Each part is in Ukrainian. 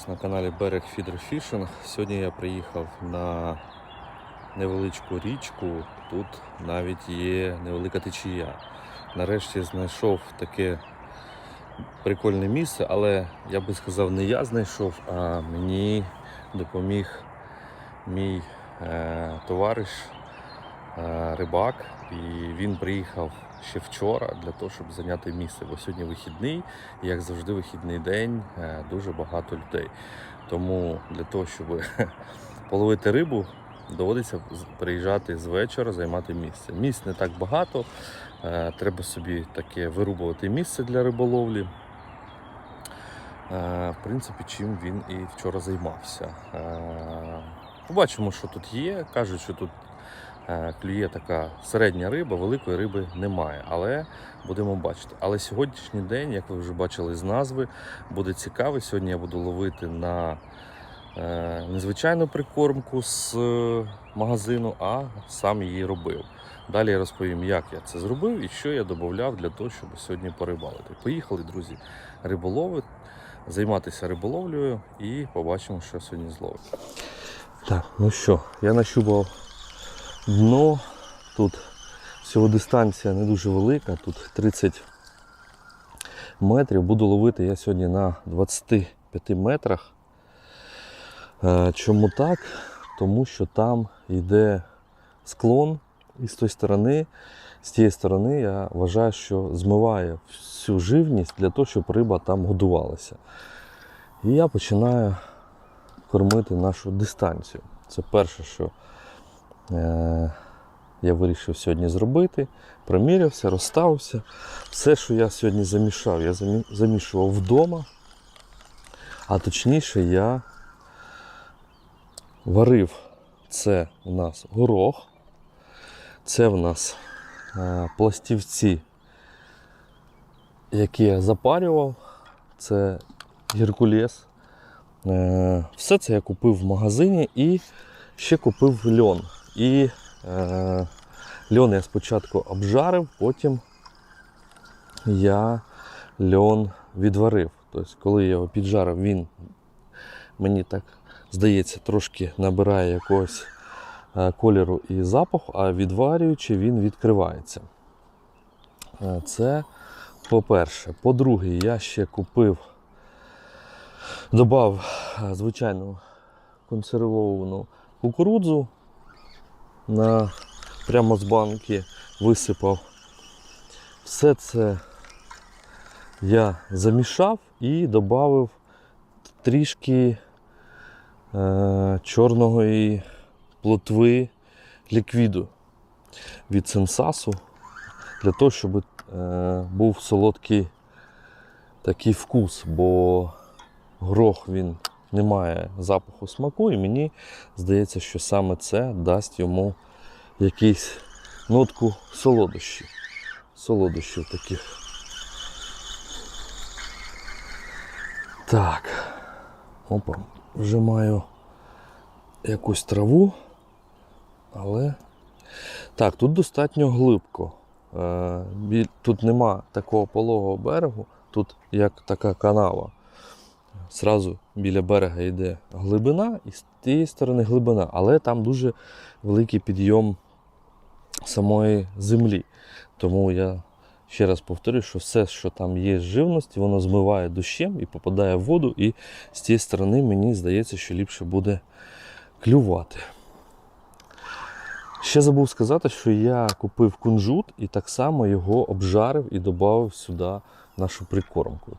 Вас на каналі Берег Фідер Фішинг. Сьогодні я приїхав на невеличку річку. Тут навіть є невелика течія. Нарешті знайшов таке прикольне місце, але я би сказав, не я знайшов, а мені допоміг мій е, товариш е, рибак. І він приїхав ще вчора для того, щоб зайняти місце. Бо сьогодні вихідний, і як завжди, вихідний день, е, дуже багато людей. Тому для того, щоб половити рибу, доводиться приїжджати з вечора, займати місце. Місць не так багато. е, Треба собі таке вирубувати місце для риболовлі. Е, В принципі, чим він і вчора займався. Побачимо, що тут є. Кажуть, що тут клює така середня риба, великої риби немає. Але будемо бачити. Але сьогоднішній день, як ви вже бачили з назви, буде цікавий. Сьогодні я буду ловити на е, незвичайну прикормку з е, магазину, а сам її робив. Далі я розповім, як я це зробив і що я додавав для того, щоб сьогодні порибалити. Поїхали, друзі, риболови, займатися риболовлею і побачимо, що сьогодні зловить. Так, ну що, я нащупав дно. Тут всього дистанція не дуже велика, тут 30 метрів. Буду ловити я сьогодні на 25 метрах. Е, Чому так? Тому що там йде склон, і з тої сторони, з тієї сторони, я вважаю, що змиває всю живність для того, щоб риба там годувалася. І я починаю кормити нашу дистанцію. Це перше, що я вирішив сьогодні зробити. Промірявся, розставився. Все, що я сьогодні замішав, я замішував вдома. А точніше, я варив це у нас горох, це в нас е, пластівці, які я запарював, це геркулес. Е, Все це я купив в магазині і ще купив льон. І е, льон я спочатку обжарив, потім я льон відварив. Тобто, коли я його піджарив, він мені так здається, трошки набирає якогось е, кольору і запаху, а відварюючи, він відкривається. Е, Це по-перше. По-друге, я ще купив, додав е, звичайну консервовану кукурудзу на, прямо з банки висипав. Все це я замішав і додав трішки е, чорної плотви ліквіду від сенсасу для того, щоб е, був солодкий такий вкус, бо грох він не має запаху смаку, і мені здається, що саме це дасть йому якийсь нотку солодощів. Солодощів таких. Так. Опа, вже маю якусь траву, але. Так, тут достатньо глибко. Е, Тут нема такого пологого берегу, тут як така канава. Зразу біля берега йде глибина, і з тієї сторони глибина, але там дуже великий підйом самої землі. Тому я ще раз повторюю, що все, що там є з живності, воно змиває дощем і попадає в воду, і з цієї сторони мені здається, що ліпше буде клювати. Ще забув сказати, що я купив кунжут і так само його обжарив і додав сюди нашу прикормку.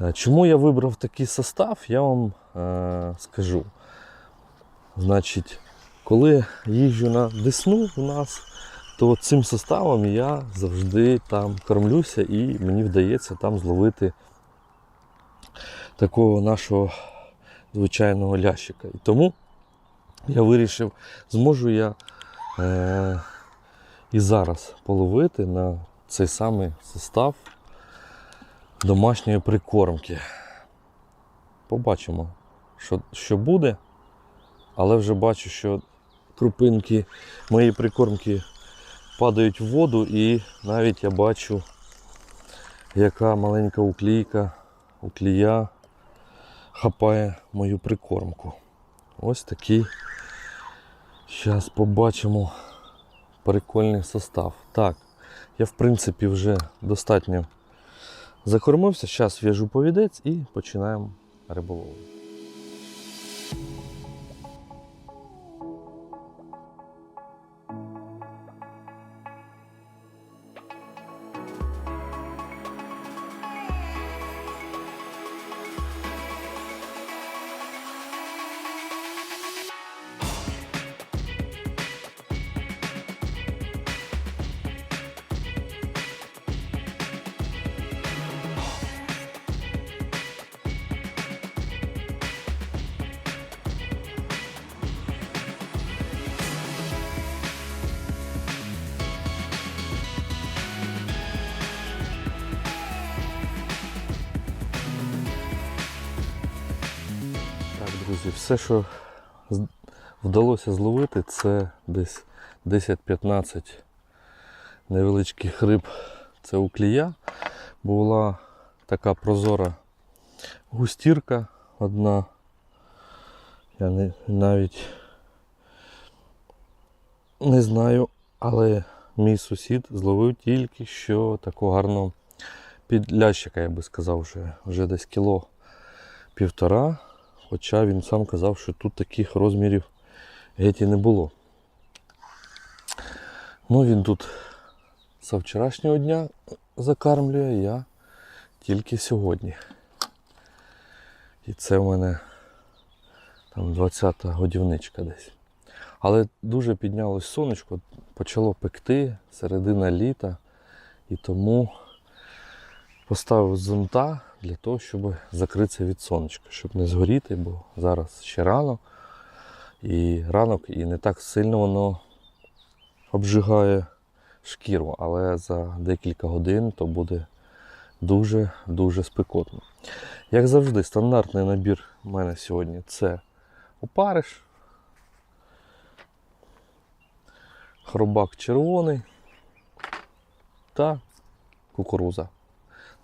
Е, Чому я вибрав такий состав, я вам е, скажу. Значить, коли їжджу на Десну у нас, то цим составом я завжди там кормлюся і мені вдається там зловити такого нашого звичайного лящика. І тому я вирішив, зможу я е, і зараз половити на цей самий состав домашньої прикормки. Побачимо, що, що буде, але вже бачу, що крупинки моєї прикормки падають в воду, і навіть я бачу, яка маленька уклійка, уклія хапає мою прикормку. Ось такий. Зараз побачимо прикольний состав. Так, я в принципі вже достатньо закормився. Зараз в'яжу повідець і починаємо риболовлю. Все, що вдалося зловити, це десь 10-15 невеличких риб. Це уклія. Була така прозора густірка одна. Я не, навіть не знаю, але мій сусід зловив тільки що такого гарного підлящика, я би сказав, вже, вже десь кіло півтора. Хоча він сам казав, що тут таких розмірів геть і не було. Ну він тут з вчорашнього дня закармлює, я тільки сьогодні. І це в мене там 20-та годівничка десь. Але дуже піднялось сонечко, почало пекти середина літа, і тому поставив зонта для того, щоб закритися від сонечка, щоб не згоріти, бо зараз ще рано. І ранок і не так сильно воно обжигає шкіру, але за декілька годин то буде дуже-дуже спекотно. Як завжди, стандартний набір у мене сьогодні це опариш, хробак червоний та кукуруза.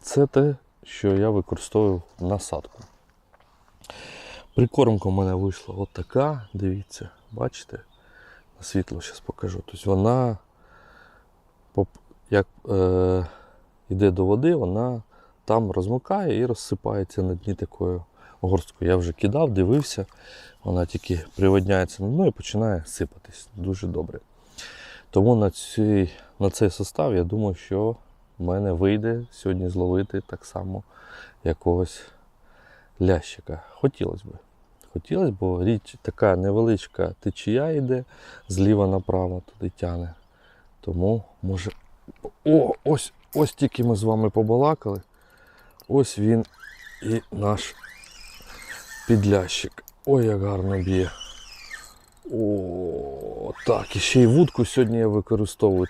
Це те, що я використовую насадку. Прикормка в мене вийшла от така, дивіться, бачите? На світло зараз покажу. Тобто вона, як е, йде до води, вона там розмикає і розсипається на дні такою горсткою. Я вже кидав, дивився, вона тільки приводняється на дно і починає сипатись. Дуже добре. Тому на цей, на цей состав я думаю, що в мене вийде сьогодні зловити так само якогось лящика. Хотілося б. Хотілося б, бо річ така невеличка течія йде зліва направо туди тяне. Тому може. О, ось, ось тільки ми з вами побалакали. Ось він і наш підлящик. Ой, як гарно б'є. О, так, і ще й вудку сьогодні я використовую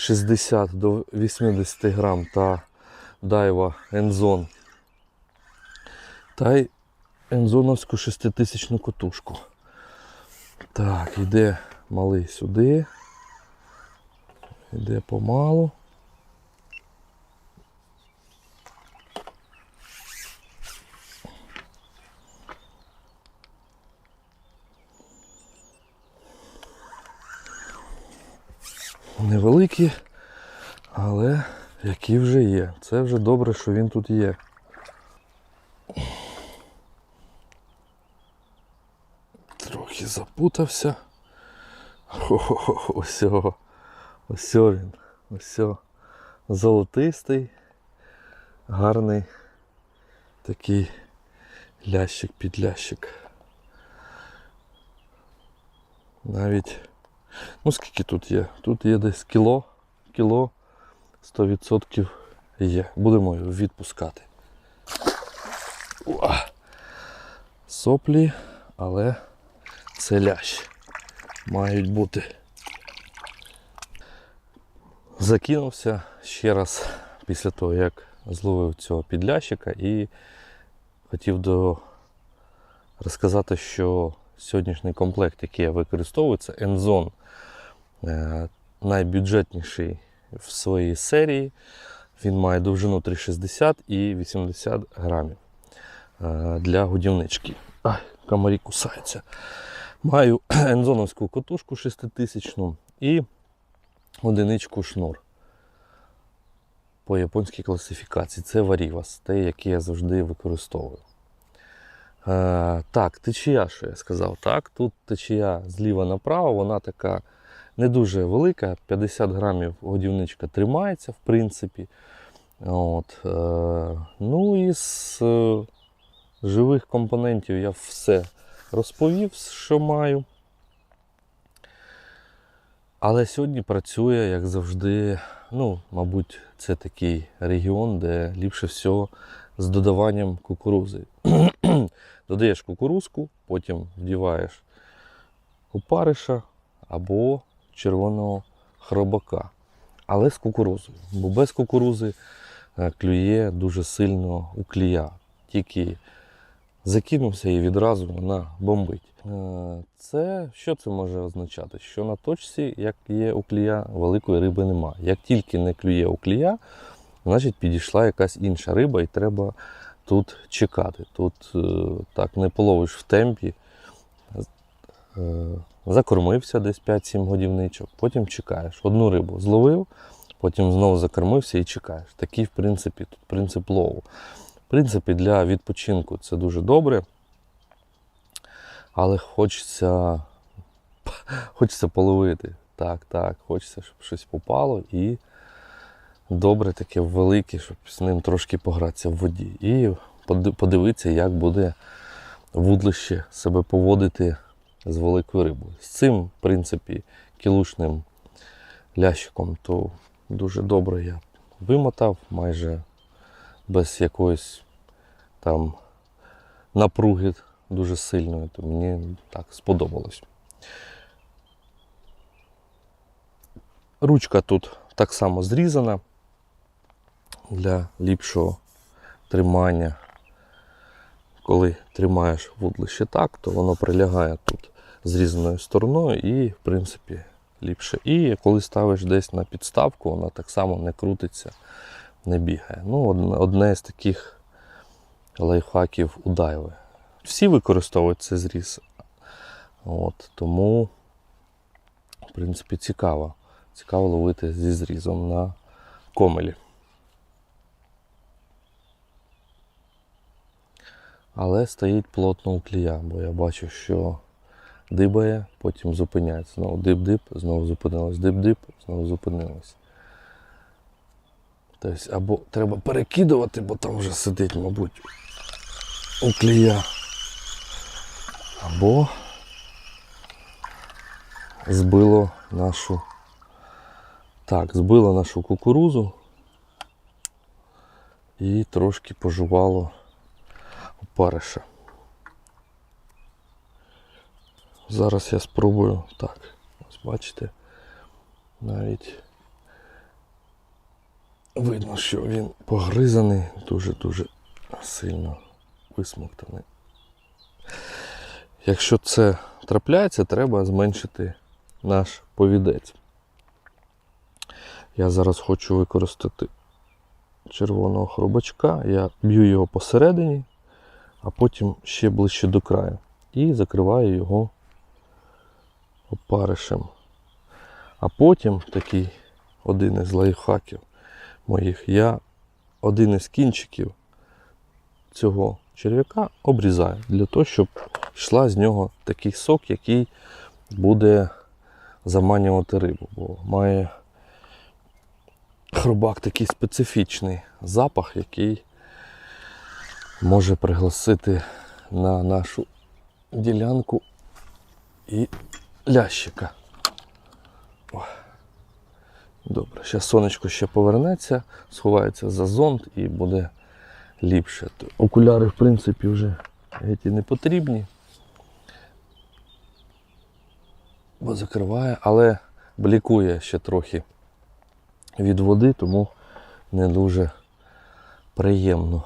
3,60 до 80 грам та дайва ензон. Та й ензоновську 6000 котушку. Так, йде малий сюди. Йде помалу. Невеликі, але які вже є. Це вже добре, що він тут є. Трохи запутався. Хо-хо-хо, ось, о, ось він. Ось золотистий, гарний такий лящик підлящик. Навіть, ну скільки тут є? Тут є десь кіло, кіло 100% є. Будемо його відпускати. Уа! Соплі, але це лящ. Мають бути. Закинувся ще раз після того, як зловив цього підлящика і хотів до... розказати, що сьогоднішній комплект, який я використовую, це Enzon. Е, Найбюджетніший в своїй серії. Він має довжину 3,60 і 80 грамів. е, для годівнички. Ай, комарі кусаються. Маю ензоновську котушку 6000 і одиничку шнур по японській класифікації. Це Варівас, те, яке я завжди використовую. Е, так, течія, що я сказав. Так, тут течія зліва направо, вона така не дуже велика, 50 грамів годівничка тримається, в принципі. От, е, ну і з е, живих компонентів я все розповів, що маю. Але сьогодні працює, як завжди, ну, мабуть, це такий регіон, де ліпше всього з додаванням кукурузи. Додаєш кукурузку, потім вдіваєш опариша або червоного хробака. Але з кукурузою. Бо без кукурузи е, клює дуже сильно у клія. Тільки закинувся і відразу вона бомбить. Е, Це що це може означати? Що на точці, як є у клія, великої риби немає. Як тільки не клює у клія, значить підійшла якась інша риба, і треба тут чекати. Тут е, так не половиш в темпі. Е, Закормився десь 5-7 годівничок, потім чекаєш. Одну рибу зловив, потім знову закормився і чекаєш. Такий, в принципі, тут принцип лову. В принципі, для відпочинку це дуже добре. Але хочеться, хочеться половити. Так, так, хочеться, щоб щось попало і добре таке велике, щоб з ним трошки погратися в воді. І подивитися, як буде вудлище себе поводити з великою рибою. З цим, в принципі, кілушним лящиком, то дуже добре я вимотав, майже без якоїсь там напруги дуже сильної, то мені так сподобалось. Ручка тут так само зрізана для ліпшого тримання. Коли тримаєш вудлище так, то воно прилягає тут зрізаною стороною і, в принципі, ліпше. І коли ставиш десь на підставку, вона так само не крутиться, не бігає. Ну, одне з таких лайфхаків у дайви. Всі використовують цей зріз. От, тому, в принципі, цікаво. Цікаво ловити зі зрізом на комелі. Але стоїть плотно у клія, бо я бачу, що дибає, потім зупиняється. Знову дип-дип, знову зупинилось, дип-дип, знову зупинилось. Тобто, або треба перекидувати, бо там вже сидить, мабуть, у клія. Або збило нашу. Так, збило нашу кукурузу і трошки пожувало опариша. Зараз я спробую так. Ось бачите, навіть видно, що він погризаний, дуже-дуже сильно висмоктаний. Якщо це трапляється, треба зменшити наш повідець. Я зараз хочу використати червоного хробачка, я б'ю його посередині, а потім ще ближче до краю. І закриваю його опаришем. А потім такий один із лайфхаків моїх, я один із кінчиків цього черв'яка обрізаю для того, щоб йшла з нього такий сок, який буде заманювати рибу, бо має хробак такий специфічний запах, який може пригласити на нашу ділянку і лящика. Добре, зараз сонечко ще повернеться, сховається за зонт і буде ліпше. Окуляри, в принципі, вже геть не потрібні. Бо закриває, але блікує ще трохи від води, тому не дуже приємно.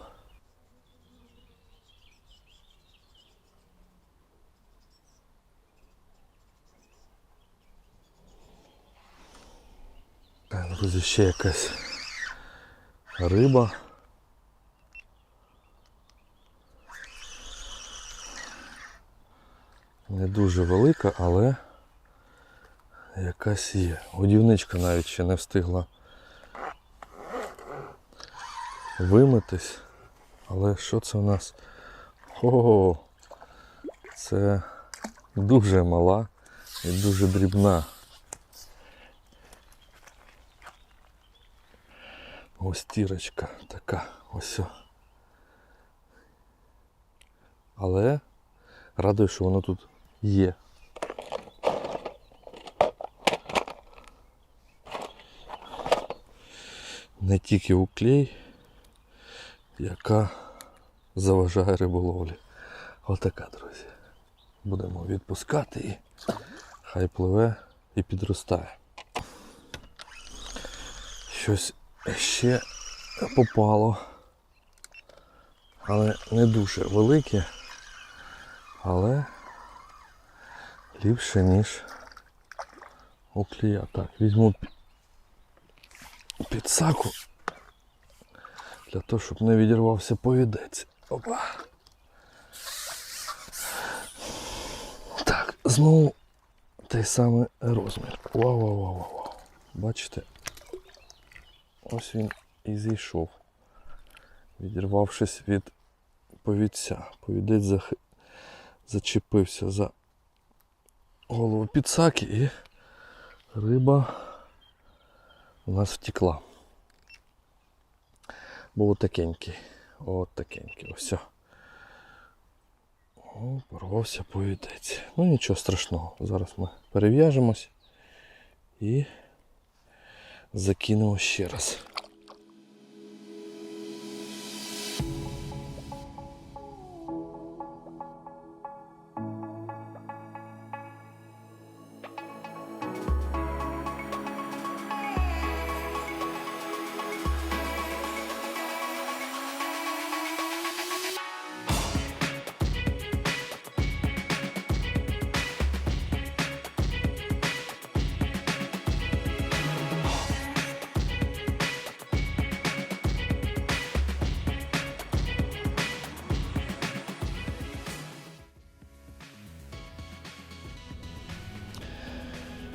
Друзі, ще якась риба. Не дуже велика, але якась є. Годівничка навіть ще не встигла вимитись. Але що це в нас? Ого! Це дуже мала і дуже дрібна. Ось тірочка така, ось. Але радує, що воно тут є. Не тільки уклей, яка заважає риболовлі. Отака, друзі. Будемо відпускати і хай пливе і підростає. Щось ще попало. Але не дуже велике. Але ліпше, ніж у клія. Так, візьму пі- підсаку для того, щоб не відірвався повідець. Опа. Так, знову той самий розмір. Вау, вау, вау, вау, вау. Бачите? Ось він і зійшов, відірвавшись від повідця. Повідець зах... зачепився за голову підсаки і риба у нас втекла. Був такенький. От такенький. Ось. О, порвався повідець. Ну нічого страшного. Зараз ми перев'яжемось і закинемо ще раз.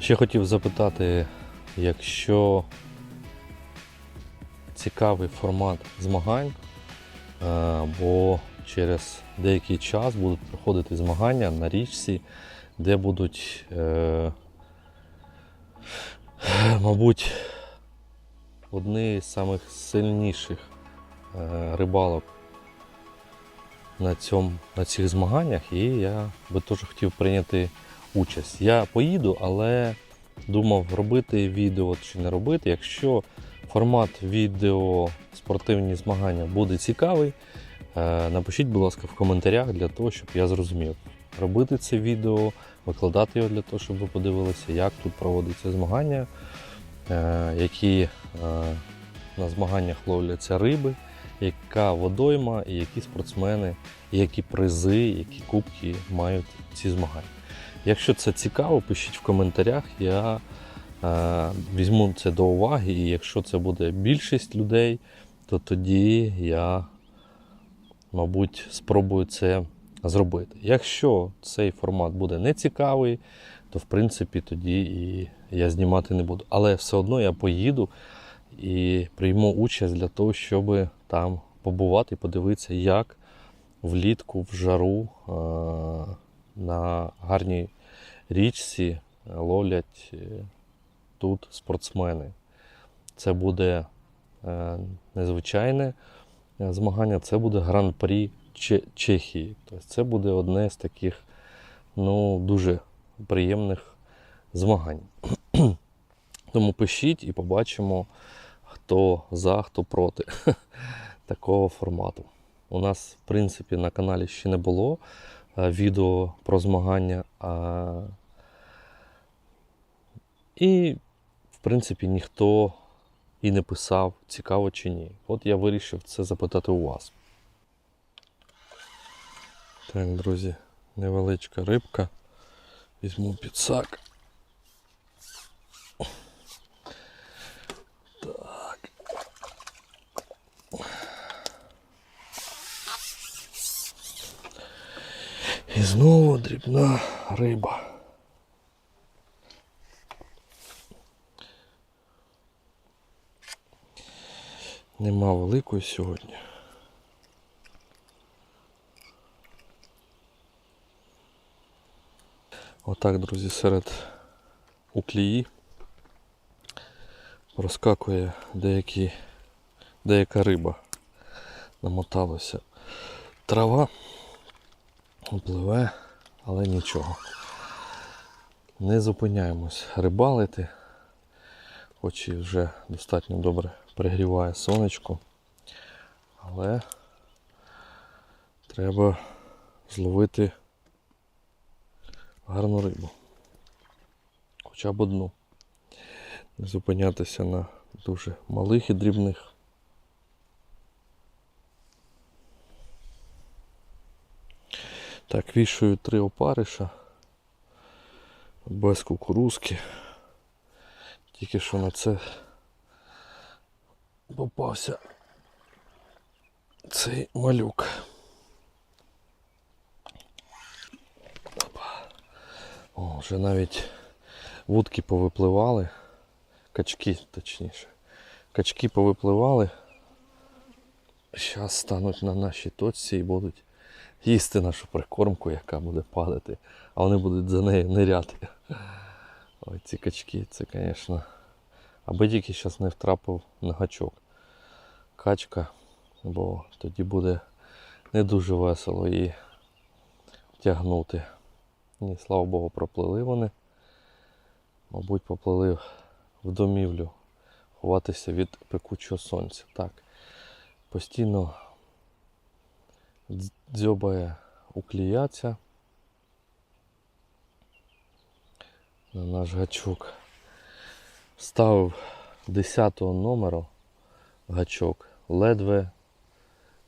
Ще хотів запитати, якщо цікавий формат змагань, е, бо через деякий час будуть проходити змагання на річці, де будуть, е, мабуть, одні з самих сильніших е, рибалок на, цьому, на цих змаганнях, і я би теж хотів прийняти участь. Я поїду, але думав робити відео чи не робити. Якщо формат відео спортивні змагання буде цікавий, е, напишіть, будь ласка, в коментарях для того, щоб я зрозумів. Робити це відео, викладати його для того, щоб ви подивилися, як тут проводяться змагання, е, які е, на змаганнях ловляться риби, яка водойма, і які спортсмени, і які призи, які кубки мають ці змагання. Якщо це цікаво, пишіть в коментарях. Я е, візьму це до уваги, і якщо це буде більшість людей, то тоді я, мабуть, спробую це зробити. Якщо цей формат буде не цікавий, то в принципі тоді і я знімати не буду. Але все одно я поїду і прийму участь для того, щоб там побувати і подивитися, як влітку в жару е, на гарній річці ловлять е, тут спортсмени. Це буде е, незвичайне е, змагання, це буде гран-прі Чехії. Тобто це буде одне з таких ну, дуже приємних змагань. Тому пишіть і побачимо, хто за, хто проти такого формату. У нас, в принципі, на каналі ще не було е, відео про змагання. А... І, в принципі, ніхто і не писав, цікаво чи ні. От я вирішив це запитати у вас. Так, друзі, невеличка рибка. Візьму підсак. І знову дрібна риба. Нема великої сьогодні. Отак, друзі, серед уклії розкакує деякі, деяка риба. Намоталася. Трава пливе, але нічого. Не зупиняємось рибалити, хоч і вже достатньо добре пригріває сонечко, але треба зловити гарну рибу. Хоча б одну. Не зупинятися на дуже малих і дрібних. Так, вішаю три опариша без кукурузки. Тільки що на це попався цей малюк. О, вже навіть вудки повипливали. Качки, точніше. Качки повипливали. Зараз стануть на нашій точці і будуть їсти нашу прикормку, яка буде падати, а вони будуть за нею ниряти. Ой, ці качки, це, звісно. Аби тільки зараз не втрапив на гачок. Качка, бо тоді буде не дуже весело її тягнути. Ні, слава Богу, проплили вони. Мабуть, поплили в домівлю ховатися від пекучого сонця. Так, постійно дзьобає укліяця на наш гачок. Ставив 10 номеру гачок, ледве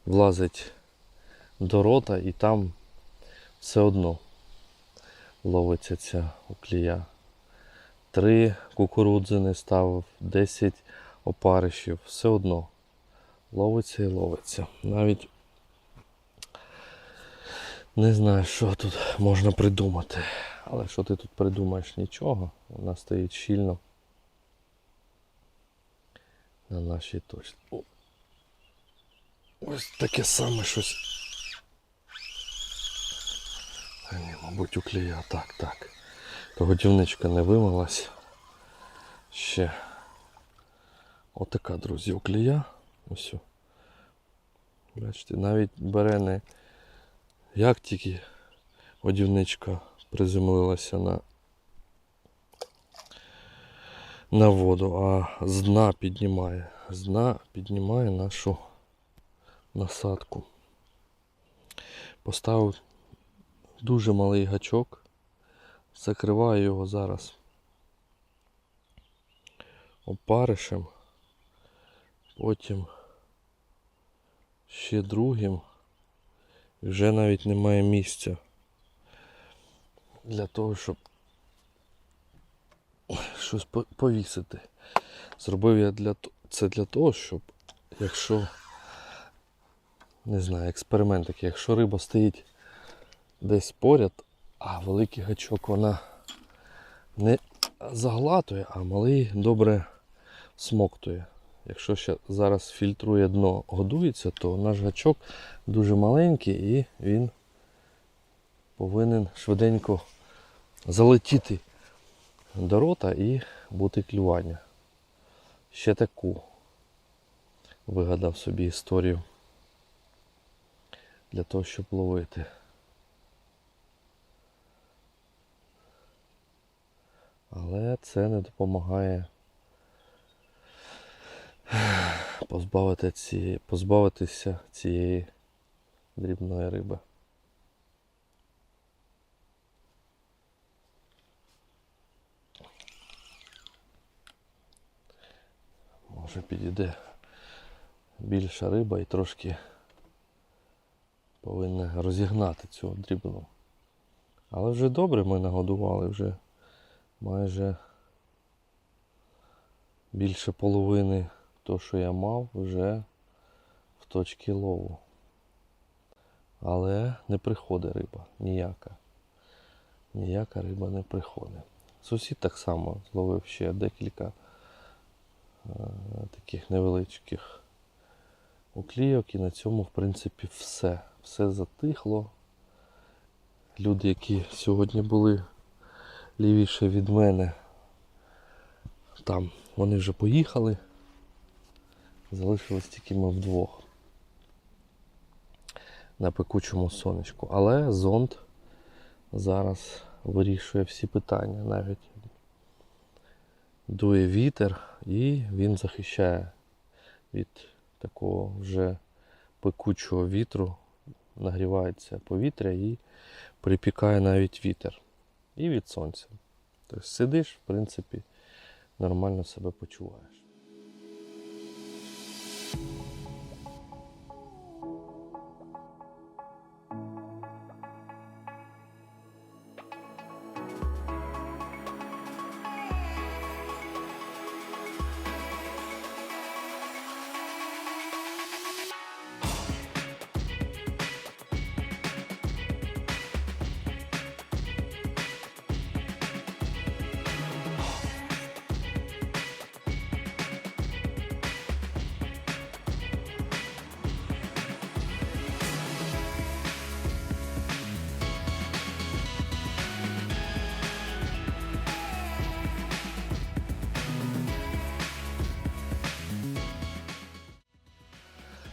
влазить до рота і там все одно ловиться ця уклія. Три кукурудзини ставив, 10 опаришів, все одно ловиться і ловиться. Навіть не знаю, що тут можна придумати. Але що ти тут придумаєш? Нічого. Вона стоїть щільно на нашій точці. О. Ось таке саме щось. А ні, мабуть, уклея. Так, так. То годівничка не вимилась. Ще. Отака, друзі, уклея. Ось. Бачите, навіть бере не як тільки годівничка приземлилася на, на воду, а з дна піднімає. З дна піднімає нашу насадку. Поставив дуже малий гачок, закриваю його зараз опаришем, потім ще другим. Вже навіть немає місця для того, щоб щось повісити. Зробив я для це для того, щоб якщо не знаю, експеримент такий, якщо риба стоїть десь поряд, а великий гачок вона не заглатує, а малий добре смоктує. Якщо ще зараз фільтрує дно, годується, то наш гачок дуже маленький і він повинен швиденько залетіти до рота і бути клювання. Ще таку вигадав собі історію для того, щоб ловити. Але це не допомагає позбавити ці, позбавитися цієї дрібної риби. Може підійде більша риба і трошки повинна розігнати цю дрібну. Але вже добре ми нагодували, вже майже більше половини того, що я мав, вже в точці лову. Але не приходить риба ніяка. ніяка риба не приходить. Сусід так само зловив ще декілька е, таких невеличких уклійок, і на цьому, в принципі, все. Все затихло. Люди, які сьогодні були лівіше від мене, там вони вже поїхали. Залишились тільки ми вдвох на пекучому сонечку. Але зонд зараз вирішує всі питання. Навіть дує вітер і він захищає від такого вже пекучого вітру, нагрівається повітря і припікає навіть вітер. І від сонця. Тобто сидиш, в принципі, нормально себе почуваєш. you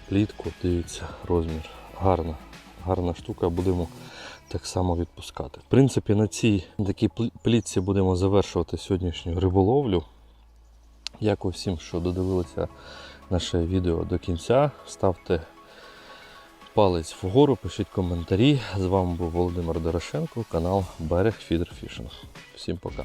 Плітку, дивіться, розмір. Гарна, гарна штука, будемо так само відпускати. В принципі, на цій такій плітці будемо завершувати сьогоднішню риболовлю. Дякую всім, що додивилися наше відео до кінця. Ставте палець вгору, пишіть коментарі. З вами був Володимир Дорошенко, канал Берег Фідер Фішинг. Всім пока.